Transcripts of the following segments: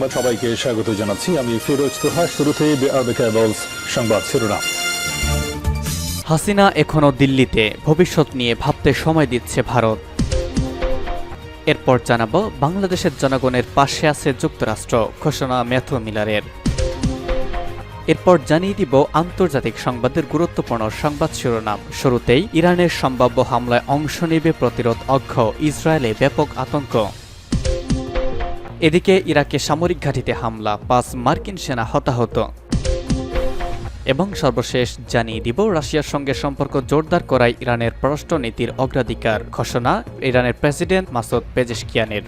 সংবাদ সবাইকে স্বাগত জানাচ্ছি। আমি ফিরোজ তোহা কেবলস সংবাদ শিরোনাম। হাসিনা এখনও দিল্লিতে, ভবিষ্যৎ নিয়ে ভাবতে সময় দিচ্ছে ভারত। এরপর জানাব, বাংলাদেশের জনগণের পাশে আছে যুক্তরাষ্ট্র, ঘোষণা ম্যাথু মিলারের। এরপর জানিয়ে দিব আন্তর্জাতিক সংবাদের গুরুত্বপূর্ণ সংবাদ শিরোনাম। শুরুতেই ইরানের সম্ভাব্য হামলায় অংশ নেবে প্রতিরোধ অক্ষ ইসরায়েলে ব্যাপক আতঙ্ক। এদিকে ইরাকে সামরিক ঘাঁটিতে হামলা, পাঁচ মার্কিন সেনা হতাহত। এবং সর্বশেষ জানিয়ে দিব, রাশিয়ার সঙ্গে সম্পর্ক জোরদার করায় ইরানের পররাষ্ট্র নীতির অগ্রাধিকার ঘোষণা, ইরানের প্রেসিডেন্ট মাসুদ পেজেশকিয়ানের।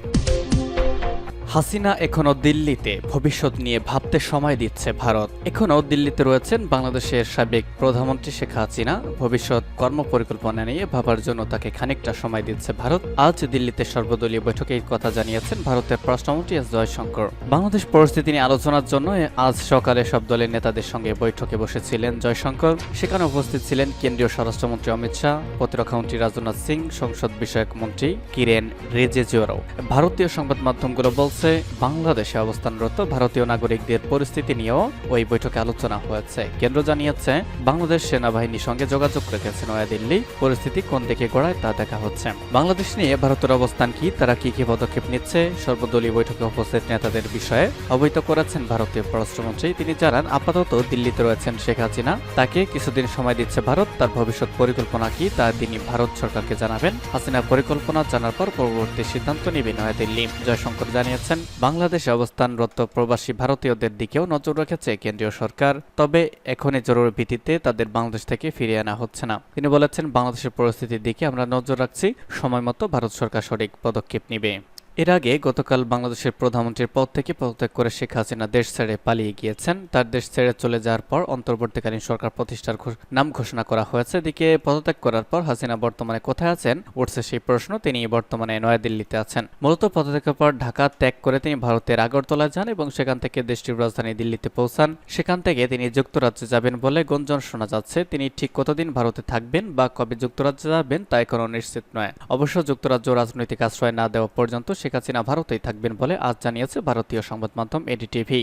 হাসিনা এখনও দিল্লিতে ভবিষ্যৎ নিয়ে ভাবতে সময় দিচ্ছে ভারত। এখনও দিল্লিতে রয়েছেন বাংলাদেশের সাবেক প্রধানমন্ত্রী শেখ হাসিনা। ভবিষ্যৎ কর্মপরিকল্পনা নিয়ে ভাবার জন্য তাকে খানিকটা সময় দিচ্ছে ভারত। আজ দিল্লিতে সর্বদলীয় বৈঠকে এই কথা জানিয়েছেন ভারতের পররাষ্ট্রমন্ত্রী এস জয়শঙ্কর। বাংলাদেশ পরিস্থিতি নিয়ে আলোচনার জন্য আজ সকালে সব দলের নেতাদের সঙ্গে বৈঠকে বসেছিলেন জয়শঙ্কর। সেখানে উপস্থিত ছিলেন কেন্দ্রীয় স্বরাষ্ট্রমন্ত্রী অমিত শাহ প্রতিরক্ষামন্ত্রী রাজনাথ সিং, সংসদ বিষয়ক মন্ত্রী কিরেন রিজেজুয়ারাও। ভারতীয় সংবাদ মাধ্যমগুলো বলছে বাংলাদেশে অবস্থানরত ভারতীয় নাগরিকদের পরিস্থিতি নিয়েও ওই বৈঠকে আলোচনা হয়েছে। কেন্দ্র জানিয়েছে, বাংলাদেশ সেনাবাহিনীর সঙ্গে যোগাযোগ রেখেছে নয়াদিল্লি। পরিস্থিতি কোন দিকে গড়ায় তা দেখা হচ্ছে। বাংলাদেশ নিয়ে ভারতের অবস্থান কি, তারা কি কি পদক্ষেপ নিচ্ছে, সর্বদলীয় বৈঠকে উপস্থিত নেতাদের বিষয়ে অবহিত করেছেন ভারতীয় পররাষ্ট্রমন্ত্রী। তিনি জানান, আপাতত দিল্লিতে রয়েছেন শেখ হাসিনা। তাকে কিছুদিন সময় দিচ্ছে ভারত, তার ভবিষ্যৎ পরিকল্পনা কি, তা তিনি ভারত সরকারকে জানাবেন। হাসিনা পরিকল্পনা জানার পর পরবর্তী সিদ্ধান্ত নেবে নয়াদিল্লি। জয়শঙ্কর জানিয়েছেন বাংলাদেশে অবস্থানরত প্রবাসী ভারতীয়দের দিকেও নজর রেখেছে কেন্দ্রীয় সরকার, তবে এখনই জরুরি ভিত্তিতে তাদের বাংলাদেশ থেকে ফিরিয়ে আনা হচ্ছে না। তিনি বলেছেন, বাংলাদেশের পরিস্থিতির দিকে আমরা নজর রাখছি, সময় মতো ভারত সরকার সঠিক পদক্ষেপ নিবে। এর আগে গতকাল বাংলাদেশের প্রধানমন্ত্রীর পদ থেকে পদত্যাগ করে শেখ হাসিনা দেশ ছেড়ে পালিয়ে গিয়েছেন। তার দেশ ছেড়ে চলে যাওয়ার পর অন্তর্বর্তীকালীন সরকার প্রতিষ্ঠার নাম ঘোষণা করা হয়েছে। এদিকে পদত্যাগ করার পর হাসিনা বর্তমানে কোথায় আছেন? উঠছে সেই প্রশ্ন। তিনি বর্তমানে নয়াদিল্লিতে আছেন। মূলত পদত্যাগের পর ঢাকা ত্যাগ করে তিনি ভারতের আগরতলায় যান এবং সেখান থেকে দেশটির রাজধানী দিল্লিতে পৌঁছান। সেখান থেকে তিনি যুক্তরাজ্যে যাবেন বলে গুঞ্জন শোনা যাচ্ছে। তিনি ঠিক কতদিন ভারতে থাকবেন বা কবে যুক্তরাজ্যে যাবেন তা এখনও নিশ্চিত নয়। অবশ্য যুক্তরাজ্য রাজনৈতিক আশ্রয় না দেওয়া পর্যন্ত শেখ হাসিনা ভারতেই থাকবেন বলে আজ জানিয়েছে ভারতীয় সংবাদ মাধ্যম এডিটিভি।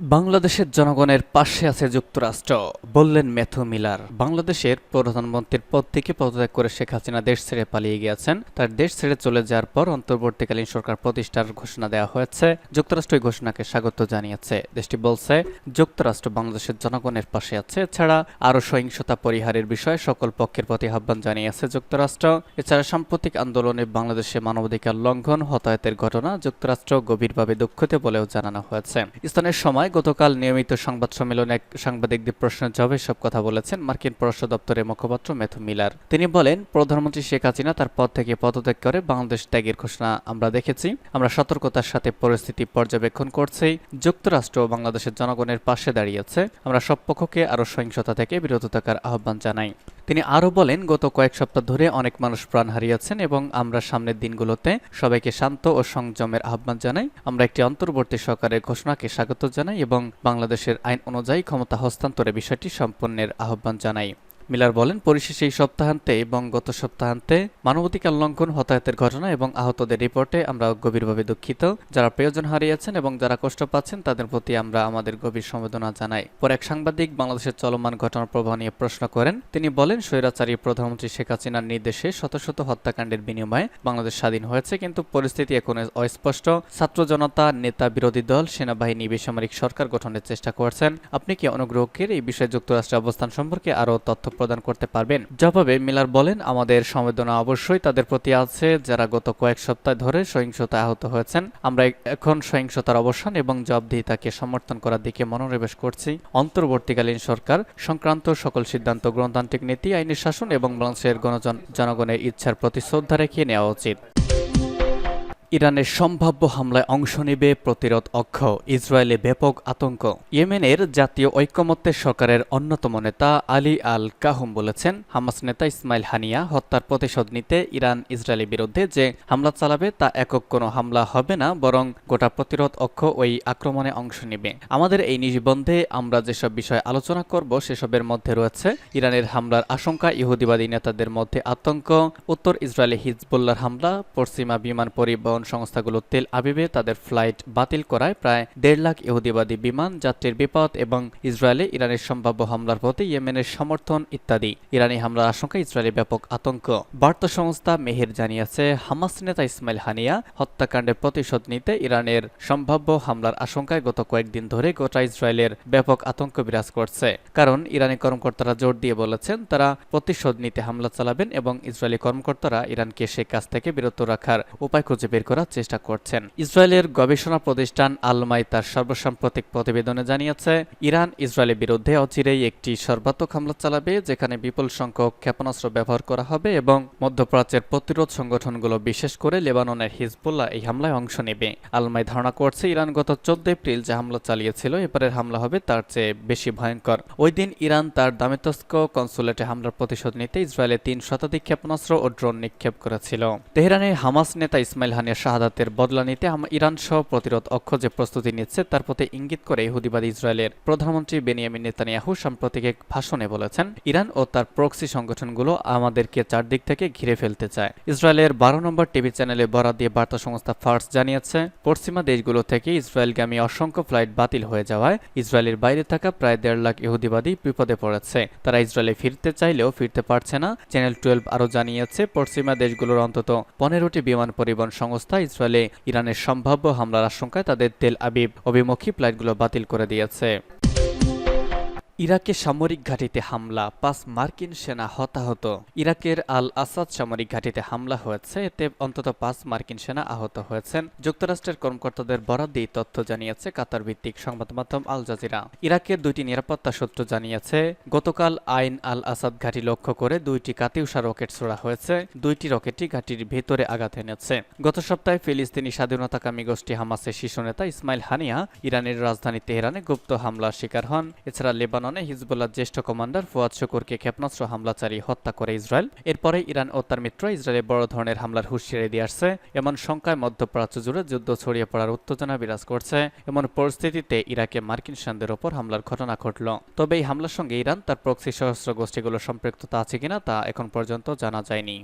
বাংলাদেশের জনগণের পাশে আছে যুক্তরাষ্ট্র, বললেন ম্যাথু মিলার। বাংলাদেশের প্রধানমন্ত্রীর পদ থেকে পদত্যাগ করে শেখ হাসিনা দেশ ছেড়ে পালিয়ে গিয়েছেন। তার দেশ ছেড়ে চলে যাওয়ার পর অন্তর্বর্তীকালীন সরকার প্রতিষ্ঠার ঘোষণা দেওয়া হয়েছে। যুক্তরাষ্ট্র এই ঘোষণাকে স্বাগত জানিয়েছে। দেশটি বলছে, যুক্তরাষ্ট্র বাংলাদেশের জনগণের পাশে আছে। এছাড়া আরও সহিংসতা পরিহারের বিষয়ে সকল পক্ষের প্রতি আহ্বান জানিয়েছে যুক্তরাষ্ট্র। এছাড়া সাম্প্রতিক আন্দোলনে বাংলাদেশে মানবাধিকার লঙ্ঘন, হতাহতের ঘটনা যুক্তরাষ্ট্র গভীরভাবে দুঃখিত বলেও জানানো হয়েছে। স্থানের সময় গতকাল নিয়মিত সংবাদ সম্মেলনে এক সাংবাদিকদের প্রশ্নের জবাবে সব কথা বলেছেন মার্কিন পররাষ্ট্র দপ্তরের মুখপাত্র ম্যাথু মিলার। তিনি বলেন, প্রধানমন্ত্রী শেখ হাসিনা তার পদ থেকে পদত্যাগ করে বাংলাদেশ ত্যাগের ঘোষণা আমরা দেখেছি। আমরা সতর্কতার সাথে পরিস্থিতি পর্যবেক্ষণ করছি। যুক্তরাষ্ট্র বাংলাদেশের জনগণের পাশে দাঁড়িয়েছে। আমরা সব পক্ষকে আরও সহিংসতা থেকে বিরত থাকার আহ্বান জানাই। তিনি আরও বলেন, গত কয়েক সপ্তাহ ধরে অনেক মানুষ প্রাণ হারিয়েছেন এবং আমরা সামনের দিনগুলোতে সবাইকে শান্ত ও সংযমের আহ্বান জানাই। আমরা একটি অন্তর্বর্তী সরকারের ঘোষণাকে স্বাগত জানাই এবং বাংলাদেশের আইন অনুযায়ী ক্ষমতা হস্তান্তরের বিষয়টি সম্পন্নের আহ্বান জানাই। মিলার বলেন, পরিশেষে এই সপ্তাহান্তে এবং গত সপ্তাহান্তে মানবাধিকার লঙ্ঘন, হতাহতের ঘটনা এবং আহতদের রিপোর্টে আমরা গভীরভাবে দুঃখিত। যারা প্রিয়জন হারিয়েছেন এবং যারা কষ্ট পাচ্ছেন, তাদের প্রতি আমরা আমাদের গভীর সমবেদনা জানাই। পরে এক সাংবাদিক বাংলাদেশের চলমান ঘটনার প্রবাহ নিয়ে প্রশ্ন করেন। তিনি বলেন, স্বৈরাচারী প্রধানমন্ত্রী শেখ হাসিনার নির্দেশে শত শত হত্যাকাণ্ডের বিনিময়ে বাংলাদেশ স্বাধীন হয়েছে, কিন্তু পরিস্থিতি এখন অস্পষ্ট। ছাত্র জনতা, নেতা বিরোধী দল, সেনাবাহিনী, বেসামরিক সরকার গঠনের চেষ্টা করছেন। আপনি কি অনুগ্রহ করে এই বিষয়ে যুক্তরাষ্ট্রের অবস্থান সম্পর্কে আরও তথ্য প্রদান করতে পারবেন। জবাবে মিলার বলেন, আমাদের সমবেদনা অবশ্যই তাদের প্রতি আছে। যারা গত কয়েক সপ্তাহ ধরে সহিংসতা আহত হয়েছেন, আমরা এখন সহিংসতার অবসান এবং জবাবদিহিতাকে সমর্থন করার দিকে মনোনিবেশ করছি। অন্তর্বর্তীকালীন সরকার সংক্রান্ত সকল সিদ্ধান্ত গণতান্ত্রিক নীতি, আইনের শাসন এবং বাংলাদেশের গণজন জনগণের ইচ্ছার প্রতি শ্রদ্ধা রেখে নেওয়া উচিত। ইরানের সম্ভাব্য হামলায় অংশ নেবে প্রতিরোধ অক্ষ, ইসরায়েলে ব্যাপক আতঙ্ক। ইয়েমেনের জাতীয় ঐক্যমত্যের সরকারের অন্যতম নেতা আলী আল কাহুম বলেছেন, হামাস নেতা ইসমাইল হানিয়া হত্যার প্রতিশোধ নিতে ইরান ইসরায়েলের বিরুদ্ধে যে হামলা চালাবে তা একক কোনো হামলা হবে না, বরং গোটা প্রতিরোধ অক্ষ ওই আক্রমণে অংশ নেবে। আমাদের এই নিবন্ধে আমরা যেসব বিষয় আলোচনা করব, সেসবের মধ্যে রয়েছে ইরানের হামলার আশঙ্কা, ইহুদিবাদী নেতাদের মধ্যে আতঙ্ক, উত্তর ইসরায়েলে হিজবুল্লার হামলা, পশ্চিমা বিমান পরিবহন পরিবহন সংস্থাগুলো তেল আবিবে তাদের ফ্লাইট বাতিল করায় প্রায় দেড় লাখ ইহুদিবাদী বিমান, যাত্রীর বিপদ এবং ইসরায়েলে ইরানের সম্ভাব্য হামলার প্রতি ইয়েমেনের সমর্থন ইত্যাদি। ইরানি হামলার আশঙ্কা ইসরায়েলে ব্যাপক আতঙ্ক। বার্তা সংস্থা মেহের জানিয়েছে, হামাস নেতা ইসমাইল হানিয়া হত্যাকাণ্ডের প্রতিশোধ নিতে ইরানের সম্ভাব্য হামলার আশঙ্কায় গত কয়েকদিন ধরে গোটা ইসরায়েলের ব্যাপক আতঙ্ক বিরাজ করছে। কারণ ইরানি কর্মকর্তারা জোর দিয়ে বলেছেন, তারা প্রতিশোধ নিতে হামলা চালাবেন এবং ইসরায়েলি কর্মকর্তারা ইরানকে সে কাজ থেকে বিরত রাখার উপায় খুঁজে বের করার চেষ্টা করছেন। ইসরায়েলের গবেষণা প্রতিষ্ঠান আলমাই তার সর্বসাম্প্রতিক প্রতিবেদনে জানিয়েছে, ইরান ইসরায়েলের বিরুদ্ধে অচিরেই একটি সর্বাত্মক হামলা চালাবে, যেখানে বিপুল সংখ্যক ক্ষেপণাস্ত্র ব্যবহার করা হবে এবং মধ্যপ্রাচ্যের প্রতিরোধ সংগঠনগুলো বিশেষ করে লেবাননের হিজবুল্লাহ এই হামলায় অংশ নেবে। আলমাই ধারণা করছে, ইরান গত চোদ্দ এপ্রিল যে হামলা চালিয়েছিল, এবারের হামলা হবে তার চেয়ে বেশি ভয়ঙ্কর। ওই দিন ইরান তার দামেতস্ক কনসুলেটে হামলার প্রতিশোধ নিতে ইসরায়েলে তিন শতাধিক ক্ষেপণাস্ত্র ও ড্রোন নিক্ষেপ করেছিল। তেহরানের হামাস নেতা ইসমাইল হানিয়ার শাহাদাতের বদলা নিতে ইরান সহ প্রতিরোধ অক্ষ যে প্রস্তুতি নিচ্ছে, তার প্রতি ইঙ্গিত করে ইহুদিবাদী ইসরায়েলের প্রধানমন্ত্রী বেনিয়ামিন নেতানিয়াহু সাম্প্রতিক এক ভাষণে বলেছেন, ইরান ও তার প্রক্সি সংগঠনগুলো আমাদেরকে চারদিক থেকে ঘিরে ফেলতে চায়। ইসরায়েলের বারো নম্বর টিভি চ্যানেলে বরাদ দিয়ে বার্তা সংস্থা ফার্স জানিয়েছে, পশ্চিমা দেশগুলো থেকে ইসরায়েলগামী অসংখ্য ফ্লাইট বাতিল হয়ে যাওয়ায় ইসরায়েলের বাইরে থাকা প্রায় দেড় লাখ ইহুদিবাদী বিপদে পড়েছে। তারা ইসরায়েলে ফিরতে চাইলেও ফিরতে পারছে না। চ্যানেল টুয়েলভ আরও জানিয়েছে, পশ্চিমা দেশগুলোর অন্তত পনেরোটি বিমান পরিবহন সংস্থা ইসরায়েলে ইরানের সম্ভাব্য হামলার আশঙ্কায় তাদের তেল আবিব অভিমুখী ফ্লাইটগুলো বাতিল করে দিয়েছে। ইরাকে সামরিক ঘাঁটিতে হামলা, পাঁচ মার্কিন সেনা হতাহত। ইরাকের আল আসাদ সামরিক ঘাঁটিতে হামলা হয়েছে, এতে অন্তত পাঁচ মার্কিন সেনা আহত হয়েছেন। যুক্তরাষ্ট্রের কর্মকর্তাদের বরাদ দিয়ে তথ্য জানিয়েছে কাতার ভিত্তিক সংবাদ মাধ্যম আল জাজিরা। ইরাকের দুইটি নিরাপত্তা সূত্র জানিয়েছে, গতকাল আইন আল আসাদ ঘাঁটি লক্ষ্য করে দুইটি কাতিউষা রকেট ছোড়া হয়েছে, দুইটি রকেটই ঘাঁটির ভেতরে আঘাত এনেছে। গত সপ্তাহে ফিলিস্তিনি স্বাধীনতাকামী গোষ্ঠী হামাসের শীর্ষ নেতা ইসমাইল হানিয়া, ইরানের রাজধানী তেহরানে গুপ্ত হামলার শিকার হন। এছাড়া লেবাননে হিজবুল্লাহ জ্যেষ্ঠ কমান্ডার ফুয়াদ শুকুরকে ক্ষেপণাস্ত্র হামলা চালিয়ে হত্যা করে ইসরায়েল। এরপরে ইরান ও তার মিত্র ইসরায়েলে বড় ধরনের হামলার হুঁশিয়ারি দিয়ে আসছে। এমন শঙ্কায় মধ্যপ্রাচ্য জুড়ে যুদ্ধ ছড়িয়ে পড়ার উত্তেজনা বিরাজ করছে। এমন পরিস্থিতিতে ইরাকে মার্কিন সেনাদের ওপর হামলার ঘটনা ঘটল। তবে এই হামলার সঙ্গে ইরান তার প্রক্সি সশস্ত্র গোষ্ঠীগুলোর সম্পৃক্ততা আছে কিনা তা এখন পর্যন্ত জানা যায়নি।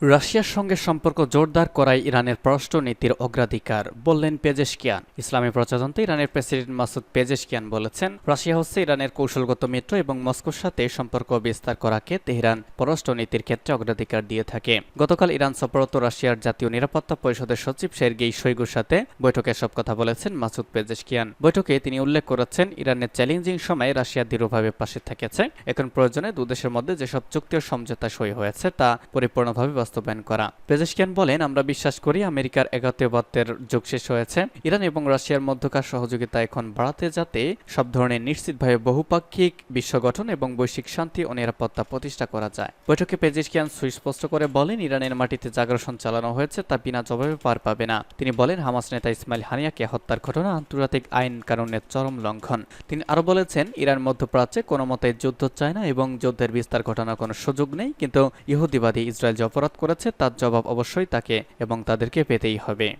রাশিয়ার সঙ্গে সম্পর্ক জোরদার করাই ইরানের পররাষ্ট্রনীতির অগ্রাধিকার, বললেন পেজেশকিয়ান। ইসলামী প্রজাতন্ত্রে ইরানের প্রেসিডেন্ট মাসুদ পেজেশকিয়ান বলেছেন, রাশিয়া হচ্ছে ইরানের কৌশলগত মিত্র এবং মস্কোর সাথে সম্পর্ক বিস্তার করাকে তেহরান পররাষ্ট্রনীতির ক্ষেত্রে অগ্রাধিকার দিয়ে থাকে। গতকাল ইরান সফররত রাশিয়ার জাতীয় নিরাপত্তা পরিষদের সচিব সের্গেই শৈগুর সাথে বৈঠকে সব কথা বলেছেন মাসুদ পেজেশকিয়ান। বৈঠকে তিনি উল্লেখ করেছেন, ইরানের চ্যালেঞ্জিং সময়ে রাশিয়া দৃঢ়ভাবে পাশে থেকেছে। এখন প্রয়োজনে দুদেশের মধ্যে যেসব চুক্তি ও সমঝোতা সই হয়েছে, তা পরিপূর্ণভাবে বাস্তবায়ন করা। পেজেশকিয়ান বলেন, আমরা বিশ্বাস করি আমেরিকার একাত্মীয়বাদের যুগ শেষ হয়েছে। ইরান এবং রাশিয়ার মধ্যকার সহযোগিতা এখন বাড়াতে যাতে সব ধরনের নিশ্চিতভাবে বহুপাক্ষিক বিশ্ব গঠন এবং বৈশ্বিক শান্তি ও নিরাপত্তা প্রতিষ্ঠা করা যায়। বৈঠকে পেজেশকিয়ান সুস্পষ্ট করে বলেন, ইরানের মাটিতে জাগ্রসন চালানো হয়েছে তা বিনা জবাবে পার পাবে না। তিনি বলেন, হামাস নেতা ইসমাইল হানিয়াকে হত্যার ঘটনা আন্তর্জাতিক আইন কানুনের চরম লঙ্ঘন। তিনি আরও বলেছেন, ইরান মধ্যপ্রাচ্যে কোনো মতে যুদ্ধ চায় না এবং যুদ্ধের বিস্তার ঘটানোর কোনো সুযোগ নেই, কিন্তু ইহুদিবাদী ইসরায়েল যে অপরাধ করেছে তার জবাব অবশ্যই তাকে এবং তাদেরকে পেতেই হবে।